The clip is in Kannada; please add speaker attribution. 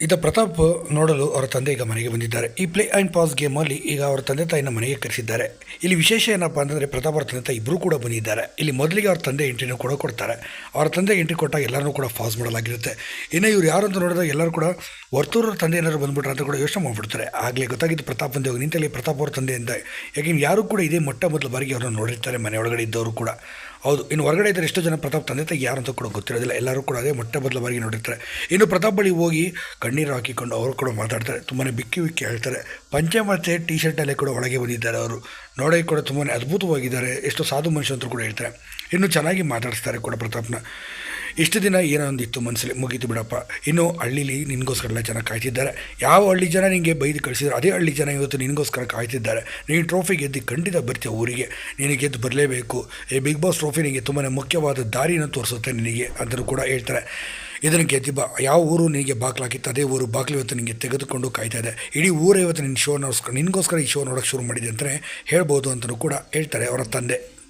Speaker 1: ಇದ ಪ್ರತಾಪ್ ನೋಡಲು ಅವರ ತಂದೆ ಈಗ ಮನೆಗೆ ಬಂದಿದ್ದಾರೆ. ಈ ಪ್ಲೇ ಆ್ಯಂಡ್ ಪಾಸ್ ಗೇಮಲ್ಲಿ ಈಗ ಅವರ ತಂದೆ ತಾಯಿನ ಮನೆಗೆ ಕರೆಸಿದ್ದಾರೆ. ಇಲ್ಲಿ ವಿಶೇಷ ಏನಪ್ಪ ಅಂತಂದರೆ ಪ್ರತಾಪ್ ಅವರ ತಂದೆ ತಾಯಿ ಇಬ್ಬರು ಕೂಡ ಬಂದಿದ್ದಾರೆ. ಇಲ್ಲಿ ಮೊದಲಿಗೆ ಅವ್ರ ತಂದೆ ಎಂಟ್ರಿನೂ ಕೂಡ ಕೊಡ್ತಾರೆ. ಅವರ ತಂದೆ ಎಂಟ್ರಿ ಕೊಟ್ಟಾಗ ಎಲ್ಲರೂ ಕೂಡ ಪಾಸ್ ಮಾಡಲಾಗಿರುತ್ತೆ. ಇನ್ನು ಇವ್ರು ಯಾರು ಅಂತ ನೋಡಿದಾಗ ಎಲ್ಲರೂ ಕೂಡ ವರ್ತೂರ ತಂದೆ ಏನಾದ್ರು ಬಂದ್ಬಿಟ್ರೆ ಅಂತ ಕೂಡ ಯೋಚನೆ ಮಾಡಿಬಿಡ್ತಾರೆ. ಆಗಲೇ ಗೊತ್ತಾಗಿದ್ದು ಪ್ರತಾಪ್ ಬಂದೆ ಹೋಗಿ ನಿಂತಲ್ಲಿ ಪ್ರತಾಪ್ ಅವ್ರ ತಂದೆ ಅಂತ. ಯಾಕೆಂದ್ರೆ ಯಾರು ಕೂಡ ಇದೇ ಮೊಟ್ಟ ಮೊದಲ ಬಾರಿಗೆ ಅವ್ರನ್ನ ನೋಡಿರ್ತಾರೆ ಮನೆಯೊಳಗಡೆ ಇದ್ದವರು ಕೂಡ. ಹೌದು. ಇನ್ನು ಹೊರಗಡೆ ಇದ್ದರೆ ಎಷ್ಟೋ ಜನ ಪ್ರತಾಪ್ ತಂದೆ ತಾಯಿ ಯಾರು ಅಂತ ಕೂಡ ಗೊತ್ತಿರೋದಿಲ್ಲ. ಎಲ್ಲರೂ ಕೂಡ ಅದೇ ಮೊಟ್ಟ ಬದಲ ಬಾರಿಗೆ ನೋಡಿರ್ತಾರೆ. ಇನ್ನು ಪ್ರತಾಪ್ ಬಳಿ ಹೋಗಿ ಕಣ್ಣೀರು ಹಾಕಿಕೊಂಡು ಅವರು ಕೂಡ ಮಾತಾಡ್ತಾರೆ. ತುಂಬಾ ಬಿಕ್ಕಿ ಬಿಕ್ಕಿ ಹೇಳ್ತಾರೆ. ಪಂಚೆ ಮತ್ತೆ ಟಿ ಶರ್ಟಲ್ಲೇ ಕೂಡ ಒಳಗೆ ಬಂದಿದ್ದಾರೆ ಅವರು. ನೋಡೋಕೆ ಕೂಡ ತುಂಬಾ ಅದ್ಭುತವಾಗಿದ್ದಾರೆ. ಎಷ್ಟೋ ಸಾಧು ಮನುಷ್ಯ ಅಂತ ಕೂಡ ಹೇಳ್ತಾರೆ. ಇನ್ನು ಚೆನ್ನಾಗಿ ಮಾತಾಡಿಸ್ತಾರೆ ಕೂಡ ಪ್ರತಾಪ್ನ. ಇಷ್ಟು ದಿನ ಏನೋ ಒಂದಿತ್ತು ಮನಸ್ಸಲ್ಲಿ ಮುಗೀತು ಬಿಡಪ್ಪ. ಇನ್ನು ಹಳ್ಳಿಲಿ ನಿನಗೋಸ್ಕರಲ್ಲ ಜನ ಕಾಯ್ತಿದ್ದಾರೆ. ಯಾವ ಹಳ್ಳಿ ಜನ ನಿನಗೆ ಬೈದು ಕಳಿಸಿದ್ರು ಅದೇ ಹಳ್ಳಿ ಜನ ಇವತ್ತು ನಿನಗೋಸ್ಕರ ಕಾಯ್ತಿದ್ದಾರೆ. ನೀನು ಟ್ರೋಫಿ ಗೆದ್ದು ಖಂಡಿತ ಬರ್ತೀಯ ಊರಿಗೆ. ನೀನು ಗೆದ್ದು ಬರಲೇಬೇಕು. ಈ ಬಿಗ್ ಬಾಸ್ ಟ್ರೋಫಿ ನಿನಗೆ ತುಂಬಾ ಮುಖ್ಯವಾದ ದಾರಿಯನ್ನು ತೋರಿಸುತ್ತೆ ನಿನಗೆ ಅಂತಲೂ ಕೂಡ ಹೇಳ್ತಾರೆ. ಇದನ್ನು ಗೆದ್ದು ಬಾ. ಯಾವ ಊರು ನಿನಗೆ ಬಾಕ್ಲಾಕಿತ್ತು ಅದೇ ಊರು ಬಾಕ್ಲು ಇವತ್ತು ನಿನಗೆ ತೆಗೆದುಕೊಂಡು ಕಾಯ್ತಾ ಇದೆ. ಇಡೀ ಊರೇ ಇವತ್ತು ನಿನ್ನ ಶೋ ನೋಡ್ಸ್ಕೊಂಡು ನಿನಗೋಸ್ಕರ ಈ ಶೋ ನೋಡೋಕ್ಕೆ ಶುರು ಮಾಡಿದೆ ಅಂತಲೇ ಹೇಳ್ಬೋದು ಅಂತಲೂ ಕೂಡ ಹೇಳ್ತಾರೆ ಅವರ ತಂದೆ.